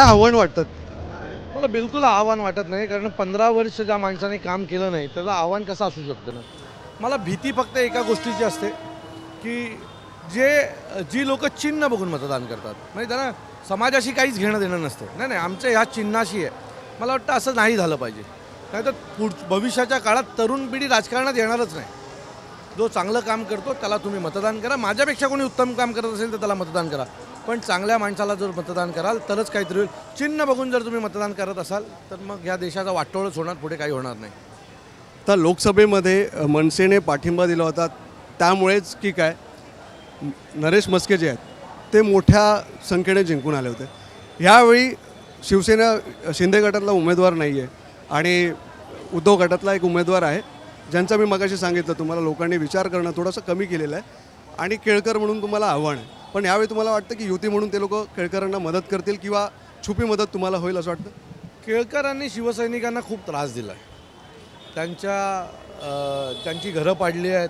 मला आव्हान वाटतात मला बिलकुल आव्हान वाटत नाही कारण पंधरा वर्ष ज्या माणसाने काम केलं नाही त्याचं आव्हान कसं असू शकतं ना? मला भीती फक्त एका गोष्टीची असते की जे जी लोक चिन्ह बघून मतदान करतात म्हणजे त्यांना समाजाशी काहीच घेणं देणं नसतं. नाही नाही आमच्या ह्या चिन्हाशी आहे. मला वाटतं असं नाही झालं पाहिजे. नाही तर पुढ भविष्याच्या काळात तरुण पिढी राजकारणात येणारच नाही. जो चांगलं काम करतो त्याला तुम्ही मतदान करा. माझ्यापेक्षा कोणी उत्तम काम करत असेल तर त्याला मतदान करा. पण चांगल्या माणसाला जर मतदान कराल तरच काहीतरी होईल. चिन्ह बघून जर तुम्ही मतदान करत असाल तर मग या देशाचा वाटोळच होणार पुढे काही होणार नाही. तर लोकसभेमध्ये मनसेने पाठिंबा दिला होता. त्यामुळेच की काय नरेश मस्के जे आहेत ते मोठ्या संख्येने जिंकून आले होते. यावेळी शिवसेना शिंदे गटातला उमेदवार नाही आहे आणि उद्धव गटातला एक उमेदवार आहे ज्यांचा मी मगाशी सांगितलं तुम्हाला लोकांनी विचार करणं थोडंसं कमी केलेलं आहे. आणि केळकर म्हणून तुम्हाला आव्हान आहे. पण यावेळी तुम्हाला वाटतं की युती म्हणून ते लोक केळकरांना मदत करतील किंवा छुपी मदत तुम्हाला होईल असं वाटतं? केळकरांनी शिवसैनिकांना खूप त्रास दिला आहे त्यांच्या अ, त्यांची घरं पाडली आहेत.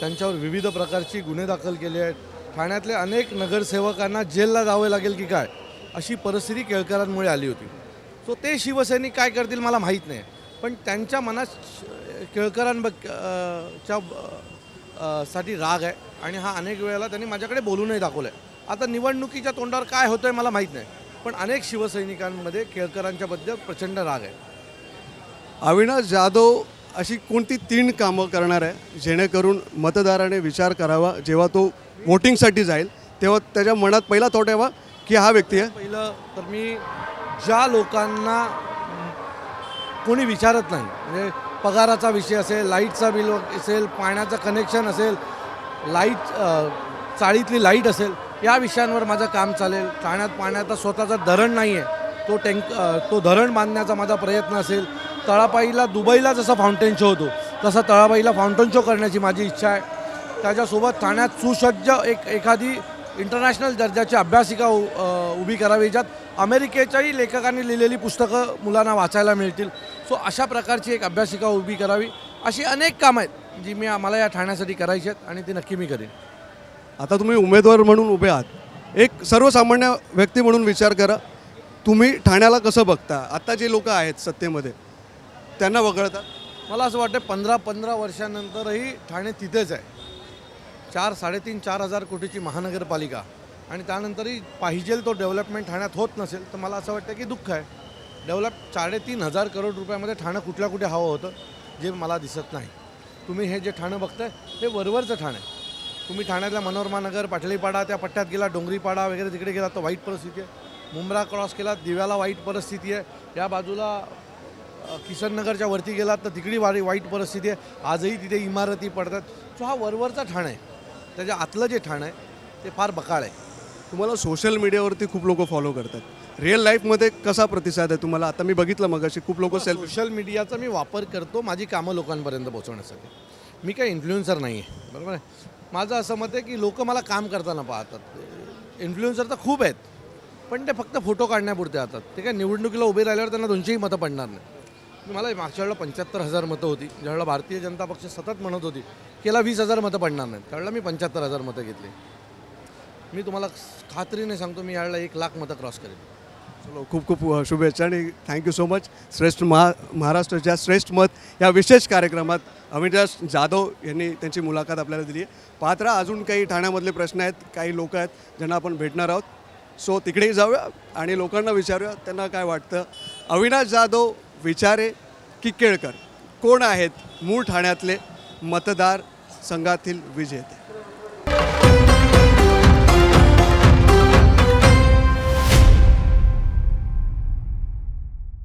त्यांच्यावर विविध प्रकारची गुन्हे दाखल केले आहेत. ठाण्यातले अनेक नगरसेवकांना जेलला जावे लागेल की काय अशी परिस्थिती केळकरांमुळे आली होती. सो ते शिवसैनिक काय करतील मला माहीत नाही. पण त्यांच्या मनात श- केळकरांब अ, च्या अ, साठी राग आहे. आणि हा अनेक वेळेला त्यांनी माझ्याकडे बोलूनही दाखवलं आहे आता निवडणुकीच्या तोंडावर काय होतं आहे मला माहीत नाही पण अनेक शिवसैनिकांमध्ये केळकरांच्याबद्दल प्रचंड राग आहे. अविनाश जाधव अशी कोणती तीन कामं करणार आहे जेणेकरून मतदाराने विचार करावा जेव्हा तो वोटिंगसाठी जाईल तेव्हा त्याच्या मनात पहिला थॉट यावा की हा व्यक्ती आहे? पहिलं तर मी ज्या लोकांना कोणी विचारत नाही म्हणजे पगाराचा विषय असेल लाईटचा बिल असेल पाण्याचं कनेक्शन असेल लाइट चाळीतली लाइट असेल या विषयांवर माझं काम चालेल. ठाण्यात पाण्याचा स्वतःचा धरण नाही आहे तो टँक तो धरण बांधण्याचा माझा प्रयत्न असेल. तळापाईला दुबईला जसा फाउंटेन शो होतो तसा तळापाईला फाउंटेन शो करण्याची माझी इच्छा आहे. त्याच्यासोबत ठाण्यात सुसज्ज एक एखादी इंटरनॅशनल दर्जाची अभ्यासिका उ- उभी करावी ज्यात अमेरिकेच्याही लेखकांनी लिहिलेली पुस्तकं मुलांना वाचायला मिळतील. सो अशा प्रकारची एक अभ्यासिका उभी करावी. अशी अनेक कामं आहेत. जी मी मला या ठाण्यासाठी करायची आहेत आणि ती नक्की मी करेन. आता तुम्ही उमेदवार म्हणून उभे आहात. एक सर्वसामान्य व्यक्ती म्हणून विचार करा. तुम्ही ठाण्याला कसं बघता? आता जे लोक आहेत सत्तेमध्ये त्यांना वगळता? मला असं वाटतं पंधरा पंधरा वर्षानंतरही ठाणे तिथेच आहे. चार साडेतीन चार हजार कोटीची महानगरपालिका. आणि त्यानंतरही पाहिजे तो डेव्हलपमेंट ठाण्यात होत नसेल तर मला असं वाटतं की दुःख आहे. डेव्हलप साडेतीन हजार करोड रुपयामध्ये ठाणं कुठल्या कुठे हवं होतं जे मला दिसत नाही. तुम्ही हे जे ठाणं बघताय हे वरवरचं ठाणं आहे. तुम्ही ठाण्यातल्या मनोरमा नगर पाटलीपाडा त्या पट्ट्यात गेला डोंगरीपाडा वगैरे तिकडे गेला तर वाईट परिस्थिती आहे. मुंब्रा क्रॉस केला दिव्याला वाईट परिस्थिती आहे. या बाजूला किशननगरच्या वरती गेलात तर तिकडे वारी वाईट परिस्थिती आहे. आजही तिथे इमारती पडतात. सो हा वरवरचा ठाण आहे. त्याच्या आतलं जे ठाण आहे ते फार बकाळ आहे. तुम्हाला सोशल मीडियावरती खूप लोक फॉलो करतात. रिअल लाईफमध्ये कसा प्रतिसाद आहे तुम्हाला? आता मी बघितलं मग अशी खूप लोक सेल्फी सोशल मीडियाचा मी वापर करतो माझी कामं लोकांपर्यंत पोहोचवण्यासाठी. मी काही इन्फ्लुएन्सर नाही आहे बरोबर आहे? माझं असं मत आहे की लोक मला काम करताना पाहतात. इन्फ्लुएन्सर तर खूप आहेत पण ते फक्त फोटो काढण्यापुरते राहतात. ते काय निवडणुकीला उभे राहिल्यावर त्यांना दोनशेही मतं पडणार नाही. मला मागच्या वेळेला पंच्याहत्तर हजार मतं होती. ज्यावेळेला भारतीय जनता पक्ष सतत म्हणत होती केला वीस हजार मतं पडणार नाहीत. त्यावेळेला मी पंच्याहत्तर हजार मतं घेतली. मी तुम्हाला खात्रीने सांगतो मी यावेळेला एक लाख मतं क्रॉस करेन. चलो खूप खूप शुभेच्छा आणि थँक्यू सो मच श्रेष्ठ महा महाराष्ट्राच्या श्रेष्ठ मत या विशेष कार्यक्रमात अविनाश जाधव यांनी त्यांची मुलाखत आपल्याला दिली आहे. पात्र अजून काही ठाण्यामधले प्रश्न आहेत काही लोक आहेत ज्यांना आपण भेटणार आहोत. सो तिकडेही जाऊया आणि लोकांना विचारूया त्यांना काय वाटतं. अविनाश जाधव विचारे की केळकर. कोण आहेत मूळ ठाण्यातले मतदार संघातील विजेते?